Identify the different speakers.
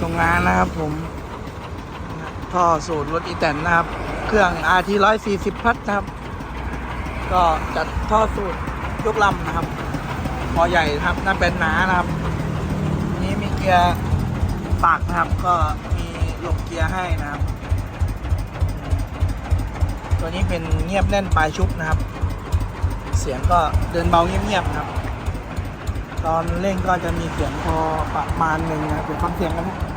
Speaker 1: โรงงานนะครับผม ท่อสูตรรถอีแตนนะครับ เครื่อง RT 140พัดนะครับ ก็จัดท่อสูตรยกลำนะครับพอใหญ่นะครับน่าเป็นหนานะครับ นี้มีเกียร์ปากนะครับ ก็มีหลบเกียร์ให้นะครับ ตัวนี้เป็นเงียบแน่นปลายชุบนะครับ เสียงก็เดินเบาเงียบๆนะครับ ตอนเร่งก็จะมีเสียงพอประมาณหนึ่งนะเดี๋ยวฟังเสียงกันนะ